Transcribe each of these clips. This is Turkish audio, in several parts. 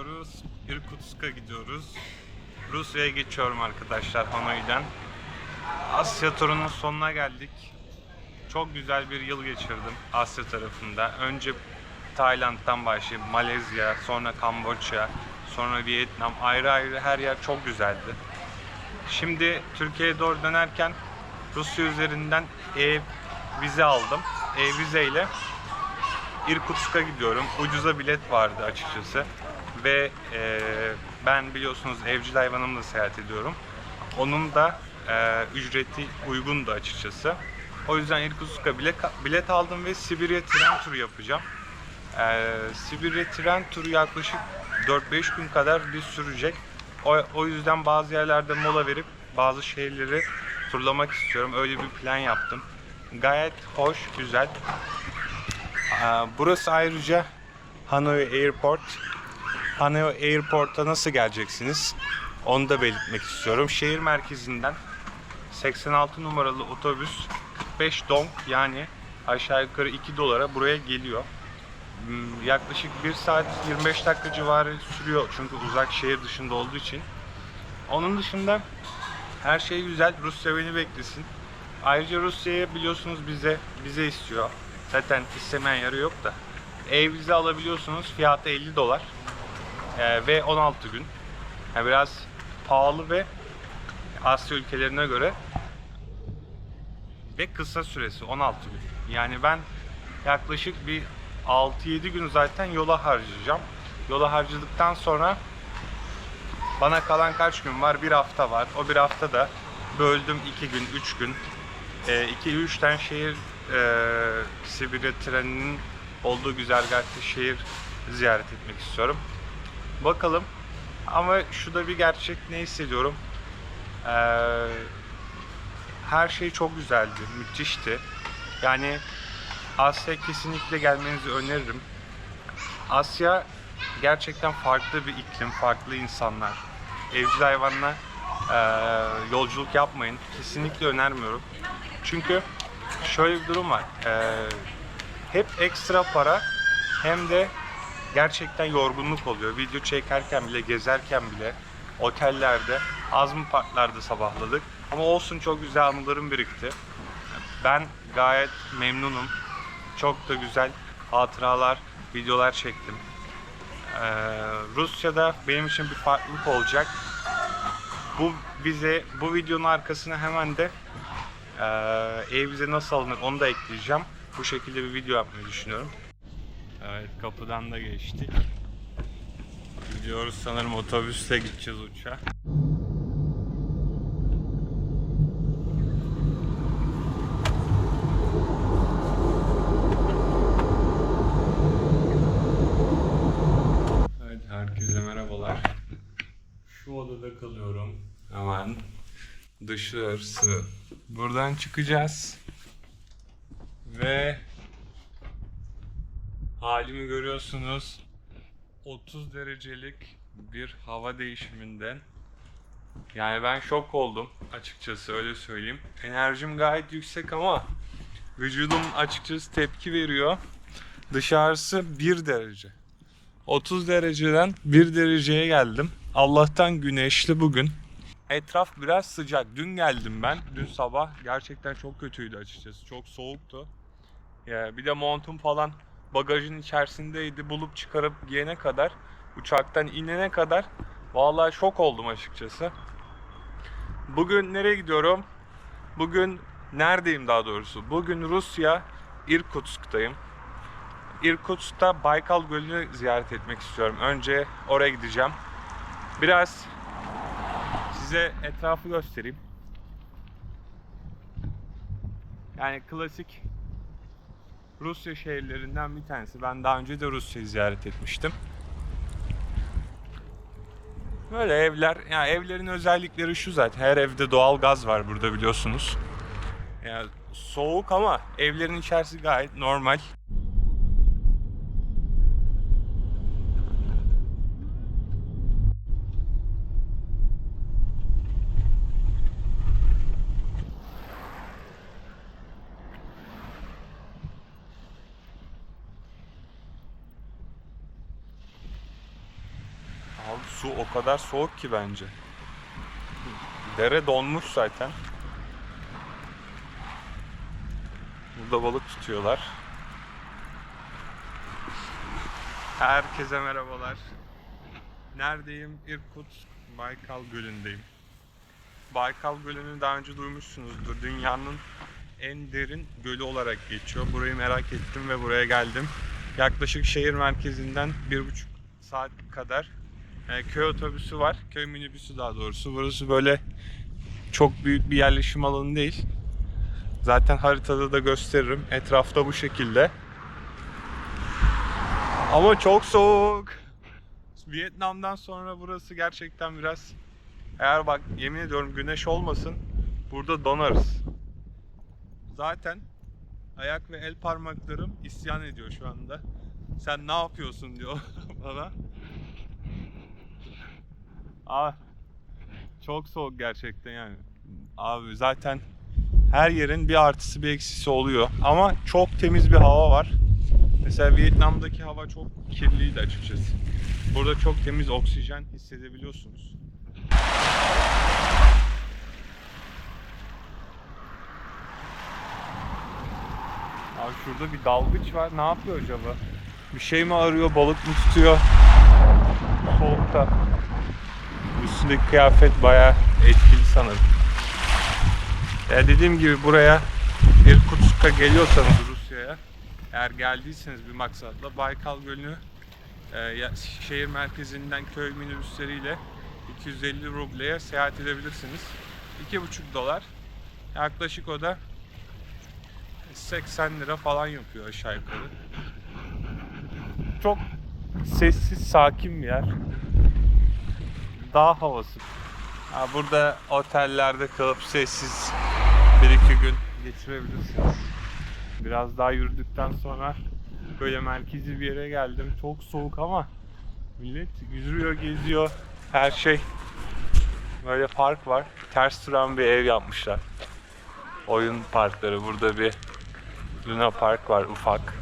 gidiyoruz. Irkutsk'a gidiyoruz. Rusya'ya geçiyorum arkadaşlar Hanoi'den. Asya turunun sonuna geldik. Çok güzel bir yıl geçirdim Asya tarafında. Önce Tayland'dan başlayıp Malezya, sonra Kamboçya, sonra Vietnam ayrı ayrı her yer çok güzeldi. Şimdi Türkiye'ye doğru dönerken Rusya üzerinden e-vize aldım. E-vize ile Irkutsk'a gidiyorum. Ucuza bilet vardı açıkçası. Ve e, ben biliyorsunuz evcil hayvanımla seyahat ediyorum. Onun da e, ücreti uygundu açıkçası. O yüzden Irkutsk'a bilet, bilet aldım ve Sibirya tren turu yapacağım. E, Sibirya tren turu yaklaşık 4-5 gün kadar bir sürecek. O, o yüzden bazı yerlerde mola verip bazı şehirleri turlamak istiyorum. Öyle bir plan yaptım. Gayet hoş, güzel. Aa, Burası ayrıca Hanoi Airport. Hanoi Airport'a nasıl geleceksiniz? Onu da belirtmek istiyorum. Şehir merkezinden 86 numaralı otobüs 45 dong yani aşağı yukarı 2 dolara buraya geliyor. Hmm, Yaklaşık 1 saat 25 dakika civarı sürüyor çünkü uzak şehir dışında olduğu için. Onun dışında her şey güzel. Rusya beni beklesin. Ayrıca Rusya'ya biliyorsunuz bize vize istiyor. Zaten istemeyen yarı yok da. Ev vize alabiliyorsunuz. Fiyatı 50 dolar. Ee, ve 16 gün. Yani biraz pahalı ve Asya ülkelerine göre ve kısa süresi 16 gün. Yani ben yaklaşık bir 6-7 gün zaten yola harcayacağım. Yola harcadıktan sonra bana kalan kaç gün var? Bir hafta var. O bir hafta da böldüm 2 gün, 3 gün. 2-3 tane şehir e, Sibirya treninin olduğu güzergahta şehir ziyaret etmek istiyorum. Bakalım. Ama şu da bir gerçek ne hissediyorum? Ee, her şey çok güzeldi, müthişti. Yani Asya kesinlikle gelmenizi öneririm. Asya gerçekten farklı bir iklim, farklı insanlar. Evcil hayvanla e, yolculuk yapmayın. Kesinlikle önermiyorum. Çünkü şöyle bir durum var. E, hep ekstra para hem de gerçekten yorgunluk oluyor. Video çekerken bile, gezerken bile otellerde, az mı parklarda sabahladık. Ama olsun çok güzel anılarım birikti. Ben gayet memnunum. Çok da güzel hatıralar, videolar çektim. Ee, Rusya'da benim için bir farklılık olacak. Bu vize, bu videonun arkasına hemen de ee, e-vize nasıl alınır onu da ekleyeceğim. Bu şekilde bir video yapmayı düşünüyorum. Evet kapıdan da geçtik. Gidiyoruz sanırım otobüsle gideceğiz uçağa. Evet herkese merhabalar. Şu odada kalıyorum. Hemen dışarısı. Buradan çıkacağız. Ve halimi görüyorsunuz. 30 derecelik bir hava değişiminden. Yani ben şok oldum açıkçası öyle söyleyeyim. Enerjim gayet yüksek ama vücudum açıkçası tepki veriyor. Dışarısı 1 derece. 30 dereceden 1 dereceye geldim. Allah'tan güneşli bugün. Etraf biraz sıcak. Dün geldim ben. Dün sabah gerçekten çok kötüydü açıkçası. Çok soğuktu. Ya bir de montum falan bagajın içerisindeydi. Bulup çıkarıp giyene kadar, uçaktan inene kadar vallahi şok oldum açıkçası. Bugün nereye gidiyorum? Bugün neredeyim daha doğrusu? Bugün Rusya, Irkutsk'tayım. Irkutsk'ta Baykal Gölü'nü ziyaret etmek istiyorum. Önce oraya gideceğim. Biraz size etrafı göstereyim. Yani klasik Rusya şehirlerinden bir tanesi. Ben daha önce de Rusya'yı ziyaret etmiştim. Böyle evler, yani evlerin özellikleri şu zaten. Her evde doğal gaz var burada biliyorsunuz. Yani soğuk ama evlerin içerisi gayet normal. Su o kadar soğuk ki bence. Dere donmuş zaten. Burada balık tutuyorlar. Herkese merhabalar. Neredeyim? Irkutsk Baykal Gölü'ndeyim. Baykal Gölü'nü daha önce duymuşsunuzdur. Dünyanın en derin gölü olarak geçiyor. Burayı merak ettim ve buraya geldim. Yaklaşık şehir merkezinden bir buçuk saat kadar e, köy otobüsü var. Köy minibüsü daha doğrusu. Burası böyle çok büyük bir yerleşim alanı değil. Zaten haritada da gösteririm. Etrafta bu şekilde. Ama çok soğuk. Vietnam'dan sonra burası gerçekten biraz eğer bak yemin ediyorum güneş olmasın burada donarız. Zaten ayak ve el parmaklarım isyan ediyor şu anda. Sen ne yapıyorsun diyor bana. Aa, çok soğuk gerçekten yani. Abi zaten her yerin bir artısı bir eksisi oluyor. Ama çok temiz bir hava var. Mesela Vietnam'daki hava çok kirliydi açıkçası. Burada çok temiz oksijen hissedebiliyorsunuz. Abi şurada bir dalgıç var. Ne yapıyor acaba? Bir şey mi arıyor? Balık mı tutuyor? Soğukta. Üstündeki kıyafet bayağı etkili sanırım. Ya dediğim gibi buraya Irkutsk'a geliyorsanız Rusya'ya eğer geldiyseniz bir maksatla Baykal Gölü'nü e, şehir merkezinden köy minibüsleriyle 250 rubleye seyahat edebilirsiniz. 2,5 dolar. Yaklaşık o da 80 lira falan yapıyor aşağı yukarı. Çok sessiz, sakin bir yer. Dağ havası. Ha, burada otellerde kalıp sessiz bir iki gün geçirebilirsiniz. Biraz daha yürüdükten sonra böyle merkezi bir yere geldim. Çok soğuk ama millet yürüyor, geziyor. Her şey böyle park var. Ters duran bir ev yapmışlar. Oyun parkları. Burada bir Luna Park var ufak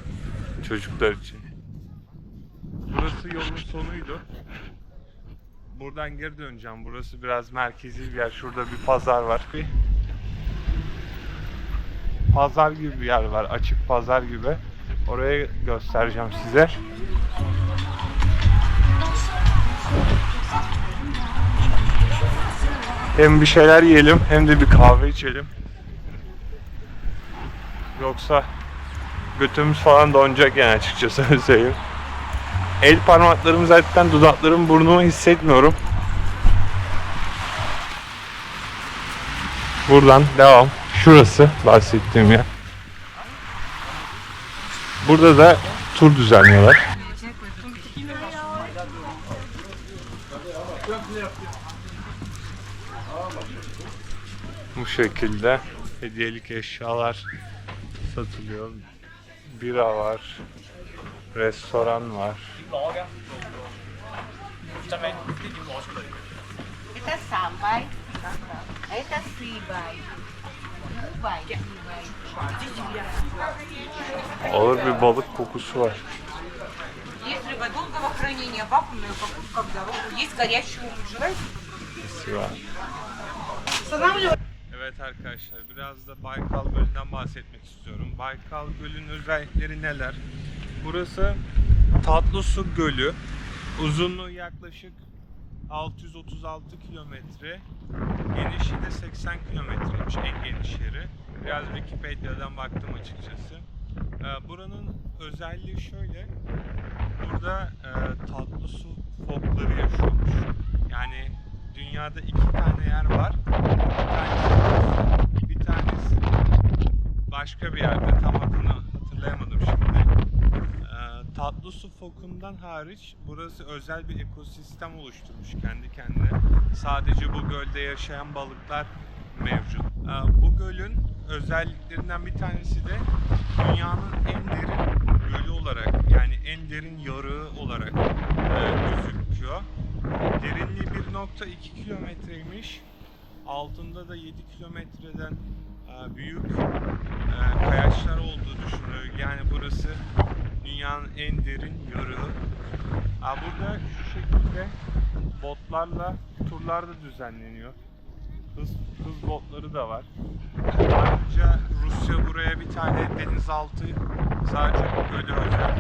çocuklar için. Burası yolun sonuydu. Buradan geri döneceğim. Burası biraz merkezi bir yer. Şurada bir pazar var. Bir pazar gibi bir yer var. Açık pazar gibi. Oraya göstereceğim size. Hem bir şeyler yiyelim hem de bir kahve içelim. Yoksa götümüz falan donacak yani açıkçası öyle söyleyeyim. El parmaklarım zaten dudaklarım burnumu hissetmiyorum. Buradan devam. Şurası bahsettiğim yer. Burada da tur düzenliyorlar. Bu şekilde hediyelik eşyalar satılıyor. Bira var. Restoran var. Это сам бай, а это free бай. Ну, бай, free бай. Ağır bir balık kokusu var. Есть Evet arkadaşlar biraz da Baykal Gölü'nden bahsetmek istiyorum. Baykal Gölü'nün özellikleri neler? Burası tatlı su gölü. Uzunluğu yaklaşık 636 kilometre. Genişliği de 80 kilometreymiş en geniş yeri. Biraz Wikipedia'dan baktım açıkçası. Ee, buranın özelliği şöyle. Burada e, tatlı su fokları yaşıyormuş. Yani dünyada iki tane yer var. Başka bir yerde. Tam adını hatırlayamadım şimdi. Ee, tatlı su fokundan hariç burası özel bir ekosistem oluşturmuş kendi kendine. Sadece bu gölde yaşayan balıklar mevcut. Ee, bu gölün özelliklerinden bir tanesi de dünyanın en derin gölü olarak yani en derin yarığı olarak e, gözüküyor. Derinliği 1.2 kilometreymiş. Altında da 7 kilometreden büyük e, kayaçlar olduğu düşünülüyor. Yani burası dünyanın en derin. Ha, burada şu şekilde botlarla turlar da düzenleniyor. Hız, hız botları da var. Ayrıca Rusya buraya bir tane denizaltı sadece gölü özel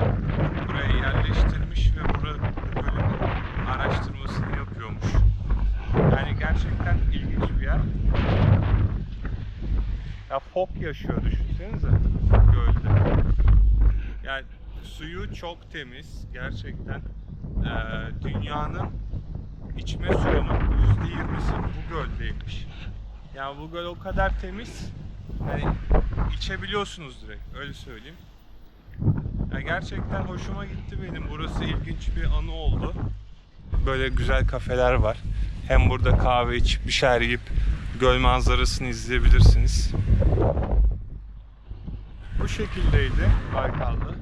buraya yerleştirmiş ve bura, bu gölün araştırmasını yapıyormuş. Yani gerçekten ilginç bir yer. Ya fok yaşıyor düşünsenize gölde. Yani suyu çok temiz gerçekten. Ee, dünyanın içme suyunun %20'si bu göldeymiş. Yani bu göl o kadar temiz. Hani içebiliyorsunuz direkt öyle söyleyeyim. Ya gerçekten hoşuma gitti benim. Burası ilginç bir anı oldu. Böyle güzel kafeler var. Hem burada kahve içip bir şeyler yiyip göl manzarasını izleyebilirsiniz. Bu şekildeydi Baykal'da.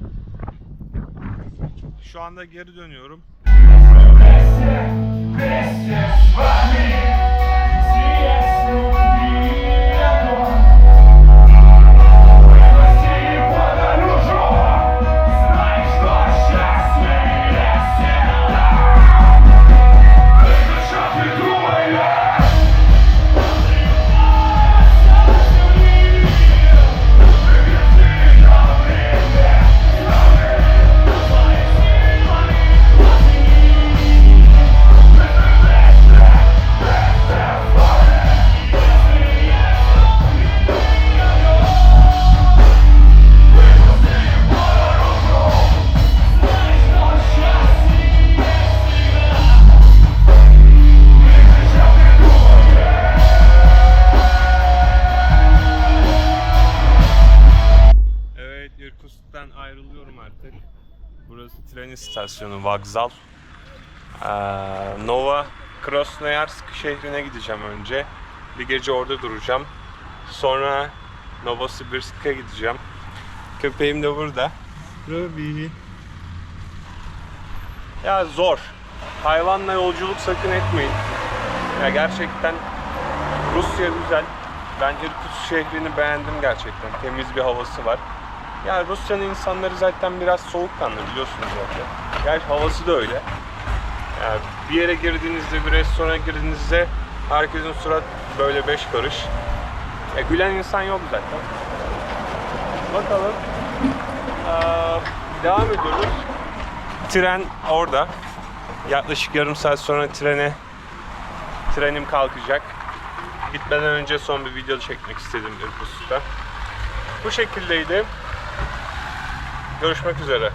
Şu anda geri dönüyorum. İstasyonu, vokzal. Ee, Nova Krasnoyarsk şehrine gideceğim önce. Bir gece orada duracağım. Sonra Novosibirsk'e gideceğim. Köpeğim de burada. Ruby. Ya zor. Hayvanla yolculuk sakın etmeyin. Ya gerçekten Rusya güzel. Ben Irkutsk şehrini beğendim gerçekten. Temiz bir havası var. Ya Rusya'nın insanları zaten biraz soğukkanlı biliyorsunuz zaten. Gerçi havası da öyle. Yani bir yere girdiğinizde, bir restorana girdiğinizde herkesin surat böyle beş karış. E, gülen insan yok zaten. Bakalım. Aa, devam ediyoruz. Tren orada. Yaklaşık yarım saat sonra trene trenim kalkacak. Gitmeden önce son bir video çekmek istedim Irkutsk'ta. Bu şekildeydi. Görüşmek üzere.